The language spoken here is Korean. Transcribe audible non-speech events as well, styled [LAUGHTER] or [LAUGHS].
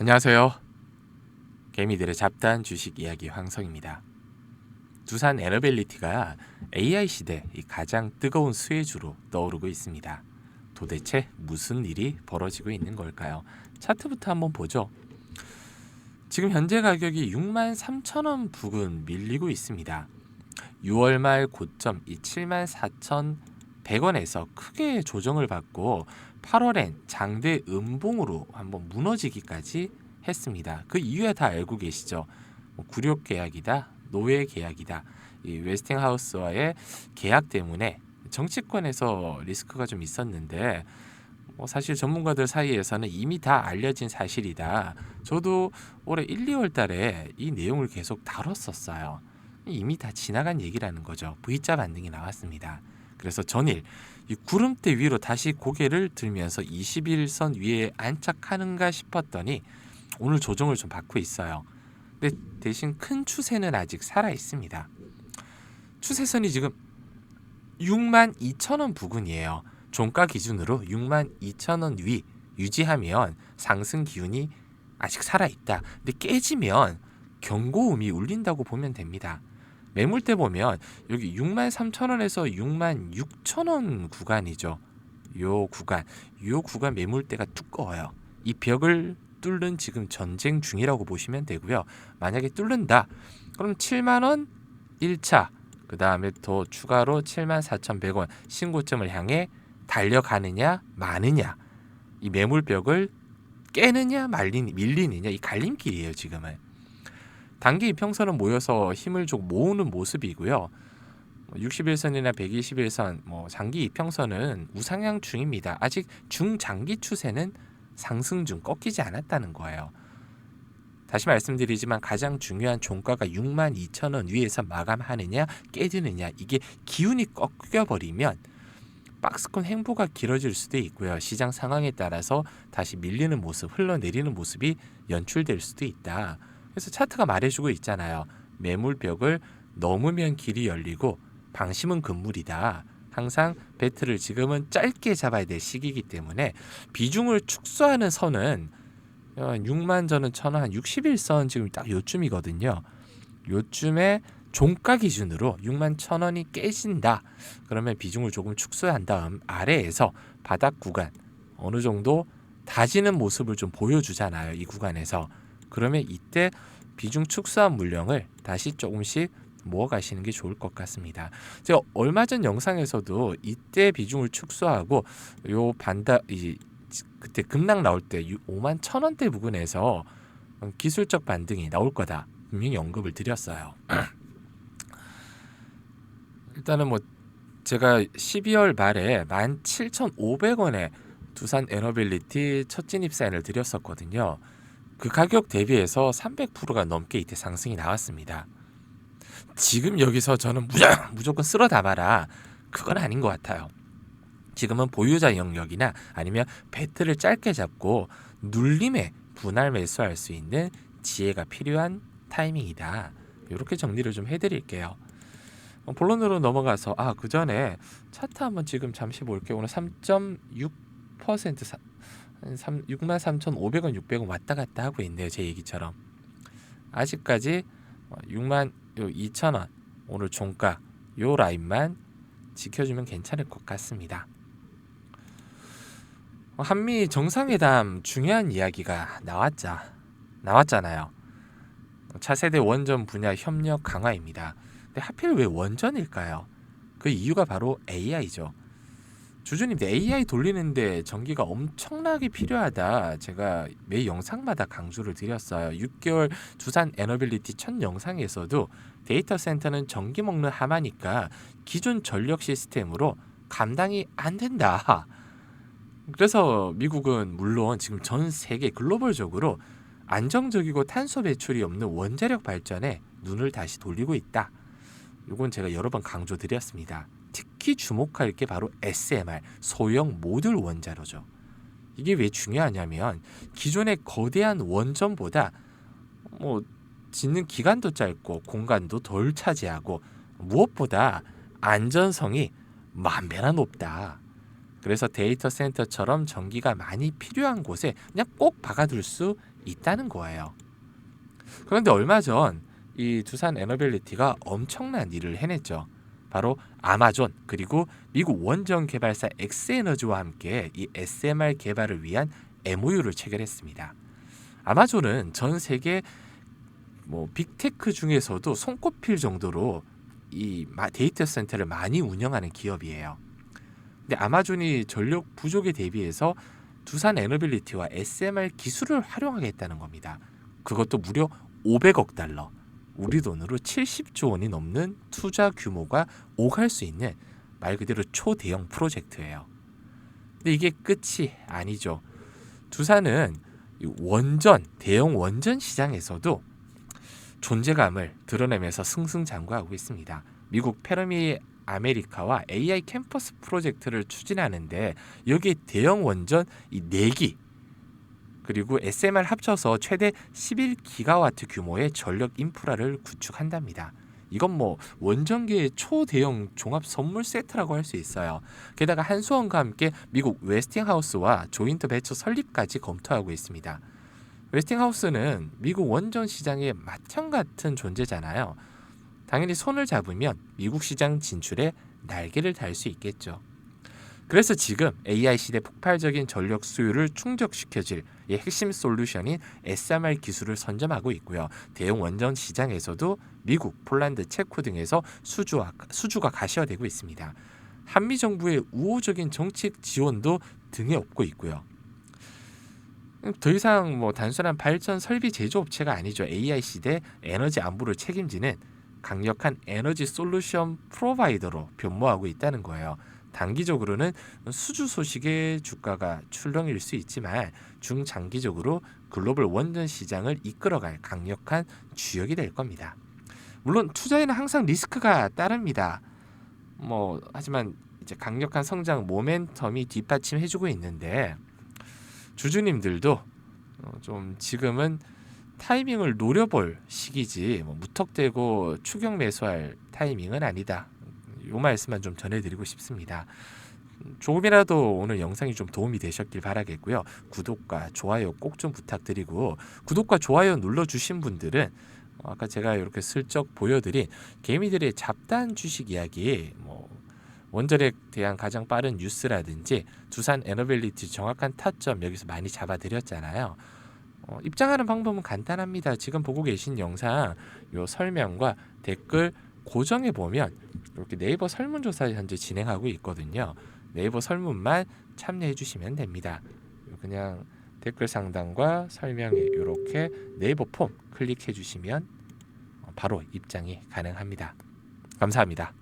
안녕하세요. 개미들의 잡다한 주식 이야기 황성입니다. 두산 에너빌리티가 AI 시대 이 가장 뜨거운 수혜주로 떠오르고 있습니다. 도대체 무슨 일이 벌어지고 있는 걸까요? 차트부터 한번 보죠. 지금 현재 가격이 6만 3천 원 부근 밀리고 있습니다. 6월 말 고점 이 7만 4천 100원에서 크게 조정을 받고 8월엔 장대 음봉으로 한번 무너지기까지 했습니다. 그 이유에 다 알고 계시죠. 뭐 굴욕 계약이다, 노예 계약이다. 이 웨스팅하우스와의 계약 때문에 정치권에서 리스크가 좀 있었는데 뭐 사실 전문가들 사이에서는 이미 다 알려진 사실이다. 저도 올해 1, 2월 달에 이 내용을 계속 다뤘었어요. 이미 다 지나간 얘기라는 거죠. V자 반등이 나왔습니다. 그래서 전일 이 구름대 위로 다시 고개를 들면서 21선 위에 안착하는가 싶었더니 오늘 조정을 좀 받고 있어요. 근데 대신 큰 추세는 아직 살아 있습니다. 추세선이 지금 6만 2천 원 부근이에요. 종가 기준으로 6만 2천 원 위 유지하면 상승 기운이 아직 살아 있다. 근데 깨지면 경고음이 울린다고 보면 됩니다. 매물대 보면 여기 6만 3천 원에서 6만 6천 원 구간이죠. 요 구간, 요 구간 매물대가 두꺼워요. 이 벽을 뚫는 지금 전쟁 중이라고 보시면 되고요. 만약에 뚫는다, 그럼 7만 원 1차, 그 다음에 더 추가로 7만 4,100원 신고점을 향해 달려가느냐 마느냐, 이 매물벽을 깨느냐 말리느, 밀리느냐 이 갈림길이에요 지금은. 단기 이평선은 모여서 힘을 좀 모으는 모습이고요. 61선이나 121선, 뭐 장기 이평선은 우상향 중입니다. 아직 중장기 추세는 상승 중 꺾이지 않았다는 거예요. 다시 말씀드리지만 가장 중요한 종가가 6만 2천 원 위에서 마감하느냐 깨지느냐 이게 기운이 꺾여버리면 박스권 행보가 길어질 수도 있고요. 시장 상황에 따라서 다시 밀리는 모습, 흘러내리는 모습이 연출될 수도 있다. 그래서 차트가 말해주고 있잖아요. 매물벽을 넘으면 길이 열리고 방심은 금물이다. 항상 배트를 지금은 짧게 잡아야 될 시기이기 때문에 비중을 축소하는 선은 6만 전은 천원 한 61선 지금 딱 요쯤이거든요. 요쯤에 종가 기준으로 6만 천 원이 깨진다. 그러면 비중을 조금 축소한 다음 아래에서 바닥 구간 어느 정도 다지는 모습을 좀 보여주잖아요. 이 구간에서 그러면 이때 비중 축소한 물량을 다시 조금씩 모아 가시는 게 좋을 것 같습니다. 제가 얼마 전 영상에서도 이때 비중을 축소하고 요 반다 이 그때 급락 나올 때 5만 천 원대 부근에서 기술적 반등이 나올 거다 분명히 언급을 드렸어요. [CLEARS THROAT] 일단은 뭐 제가 12월 말에 17,500원에 두산 에너빌리티 첫 진입 사인을 드렸었거든요. 그 가격 대비해서 300%가 넘게 이때 상승이 나왔습니다. 지금 여기서 저는 [LAUGHS] 무조건 쓸어 담아라. 그건 아닌 것 같아요. 지금은 보유자 영역이나 아니면 배트를 짧게 잡고 눌림에 분할 매수할 수 있는 지혜가 필요한 타이밍이다. 이렇게 정리를 좀 해드릴게요. 어, 본론으로 넘어가서 아 그 전에 차트 한번 지금 잠시 볼게요. 오늘 3.6% 사, 3, 6만 3,500원, 600원 왔다 갔다 하고 있네요. 제 얘기처럼 아직까지 6만 2천 원 오늘 종가 요 라인만 지켜주면 괜찮을 것 같습니다. 한미 정상회담 중요한 이야기가 나왔자 나왔잖아요. 차세대 원전 분야 협력 강화입니다. 근데 하필 왜 원전일까요? 그 이유가 바로 AI죠. 주주님 AI 돌리는데 전기가 엄청나게 필요하다. 제가 매 영상마다 강조를 드렸어요. 6개월 두산 에너빌리티 첫 영상에서도 데이터 센터는 전기 먹는 하마니까 기존 전력 시스템으로 감당이 안 된다. 그래서 미국은 물론 지금 전 세계 글로벌적으로 안정적이고 탄소 배출이 없는 원자력 발전에 눈을 다시 돌리고 있다. 이건 제가 여러 번 강조드렸습니다. 특히 주목할 게 바로 SMR 소형 모듈 원자로죠. 이게 왜 중요하냐면 기존의 거대한 원전보다 뭐 짓는 기간도 짧고 공간도 덜 차지하고 무엇보다 안전성이 만 배나 높다. 그래서 데이터 센터처럼 전기가 많이 필요한 곳에 그냥 꼭 박아둘 수 있다는 거예요. 그런데 얼마 전 이 두산 에너빌리티가 엄청난 일을 해냈죠. 바로 아마존 그리고 미국 원전 개발사 엑스에너지와 함께 이 SMR 개발을 위한 MOU를 체결했습니다. 아마존은 전 세계 뭐 빅테크 중에서도 손꼽힐 정도로 이 마- 데이터 센터를 많이 운영하는 기업이에요. 근데 아마존이 전력 부족에 대비해서 두산 에너빌리티와 SMR 기술을 활용하겠다는 겁니다. 그것도 무려 500억 달러. 우리 돈으로 70조 원이 넘는 투자 규모가 오갈 수 있는 말 그대로 초대형 프로젝트예요. 근데 이게 끝이 아니죠. 두산은 이 원전 대형 원전 시장에서도 존재감을 드러내면서 승승장구하고 있습니다. 미국 페르미 아메리카와 AI 캠퍼스 프로젝트를 추진하는데 여기에 대형 원전 이 4기 그리고 SMR 합쳐서 최대 11기가와트 규모의 전력 인프라를 구축한답니다. 이건 뭐 원전계의 초대형 종합 선물 세트라고 할 수 있어요. 게다가 한수원과 함께 미국 웨스팅하우스와 조인트 배처 설립까지 검토하고 있습니다. 웨스팅하우스는 미국 원전 시장의 맏형 같은 존재잖아요. 당연히 손을 잡으면 미국 시장 진출에 날개를 달 수 있겠죠. 그래서 지금 AI 시대 폭발적인 전력 수요를 충족시켜줄 이 핵심 솔루션인 SMR 기술을 선점하고 있고요. 대형 원전 시장에서도 미국, 폴란드, 체코 등에서 수주와, 수주가 가시화되고 있습니다. 한미 정부의 우호적인 정책 지원도 등에 업고 있고요. 더 이상 뭐 단순한 발전 설비 제조업체가 아니죠. AI 시대 에너지 안보를 책임지는 강력한 에너지 솔루션 프로바이더로 변모하고 있다는 거예요. 단기적으로는 수주 소식의 주가가 출렁일 수 있지만 중장기적으로 글로벌 원전 시장을 이끌어갈 강력한 주역이 될 겁니다. 물론 투자에는 항상 리스크가 따릅니다. 뭐 하지만 이제 강력한 성장 모멘텀이 뒷받침해주고 있는데 주주님들도 어, 좀 지금은 타이밍을 노려볼 시기지 뭐 무턱대고 추격 매수할 타이밍은 아니다. 요 말씀만 좀 전해드리고 싶습니다. 음, 조금이라도 오늘 영상이 좀 도움이 되셨길 바라겠고요. 구독과 좋아요 꼭 좀 부탁드리고 구독과 좋아요 눌러주신 분들은 어, 아까 제가 이렇게 슬쩍 보여드린 개미들의 잡단 주식 이야기 뭐 원전에 대한 가장 빠른 뉴스라든지 두산 에너빌리티 정확한 타점 여기서 많이 잡아드렸잖아요. 어, 입장하는 방법은 간단합니다. 지금 보고 계신 영상 요 설명과 댓글 고정해 보면 이렇게 네이버 설문조사 현재 진행하고 있거든요. 네이버 설문만 참여해 주시면 됩니다. 그냥 댓글 상단과 설명에 이렇게 네이버 폼 클릭해 주시면 바로 입장이 가능합니다. 감사합니다.